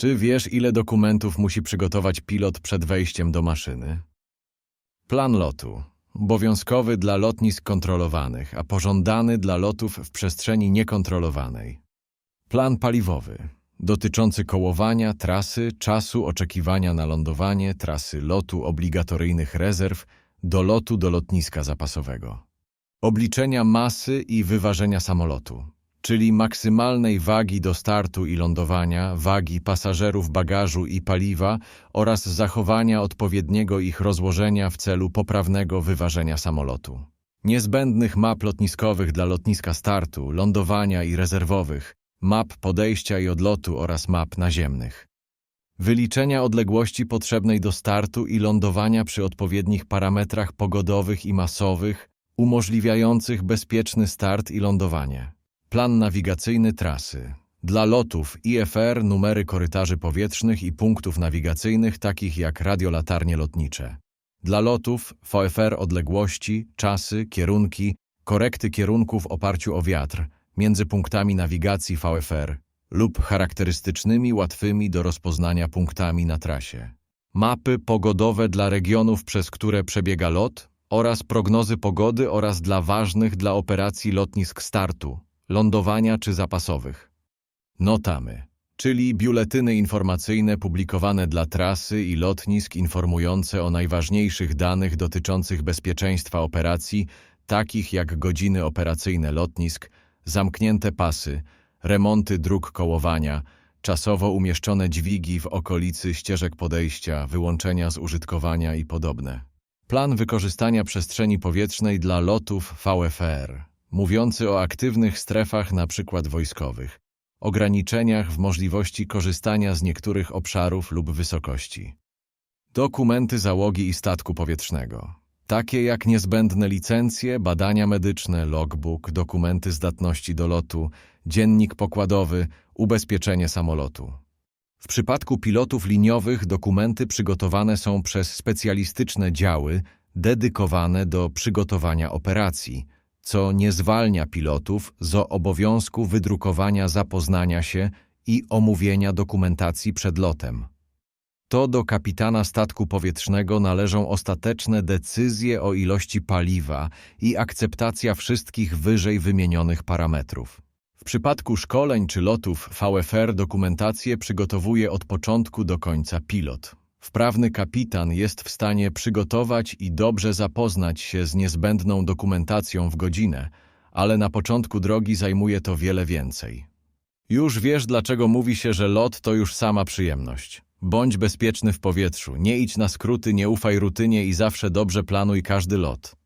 Czy wiesz, ile dokumentów musi przygotować pilot przed wejściem do maszyny? Plan lotu. Obowiązkowy dla lotnisk kontrolowanych, a pożądany dla lotów w przestrzeni niekontrolowanej. Plan paliwowy. Dotyczący kołowania, trasy, czasu oczekiwania na lądowanie, trasy lotu, obligatoryjnych rezerw, do lotu do lotniska zapasowego. Obliczenia masy i wyważenia samolotu, czyli maksymalnej wagi do startu i lądowania, wagi pasażerów, bagażu i paliwa oraz zachowania odpowiedniego ich rozłożenia w celu poprawnego wyważenia samolotu. Niezbędnych map lotniskowych dla lotniska startu, lądowania i rezerwowych, map podejścia i odlotu oraz map naziemnych. Wyliczenia odległości potrzebnej do startu i lądowania przy odpowiednich parametrach pogodowych i masowych, umożliwiających bezpieczny start i lądowanie. Plan nawigacyjny trasy. Dla lotów IFR numery korytarzy powietrznych i punktów nawigacyjnych takich jak radiolatarnie lotnicze. Dla lotów VFR odległości, czasy, kierunki, korekty kierunków w oparciu o wiatr między punktami nawigacji VFR lub charakterystycznymi, łatwymi do rozpoznania punktami na trasie. Mapy pogodowe dla regionów, przez które przebiega lot oraz prognozy pogody oraz dla ważnych dla operacji lotnisk startu, lądowania czy zapasowych. Notamy, czyli biuletyny informacyjne publikowane dla trasy i lotnisk informujące o najważniejszych danych dotyczących bezpieczeństwa operacji, takich jak godziny operacyjne lotnisk, zamknięte pasy, remonty dróg kołowania, czasowo umieszczone dźwigi w okolicy ścieżek podejścia, wyłączenia z użytkowania i podobne. Plan wykorzystania przestrzeni powietrznej dla lotów VFR, mówiący o aktywnych strefach np. wojskowych, ograniczeniach w możliwości korzystania z niektórych obszarów lub wysokości. Dokumenty załogi i statku powietrznego, takie jak niezbędne licencje, badania medyczne, logbook, dokumenty zdatności do lotu, dziennik pokładowy, ubezpieczenie samolotu. W przypadku pilotów liniowych dokumenty przygotowane są przez specjalistyczne działy dedykowane do przygotowania operacji, co nie zwalnia pilotów z obowiązku wydrukowania zapoznania się i omówienia dokumentacji przed lotem. To do kapitana statku powietrznego należą ostateczne decyzje o ilości paliwa i akceptacja wszystkich wyżej wymienionych parametrów. W przypadku szkoleń czy lotów VFR dokumentację przygotowuje od początku do końca pilot. Wprawny kapitan jest w stanie przygotować i dobrze zapoznać się z niezbędną dokumentacją w godzinę, ale na początku drogi zajmuje to wiele więcej. Już wiesz, dlaczego mówi się, że lot to już sama przyjemność. Bądź bezpieczny w powietrzu, nie idź na skróty, nie ufaj rutynie i zawsze dobrze planuj każdy lot.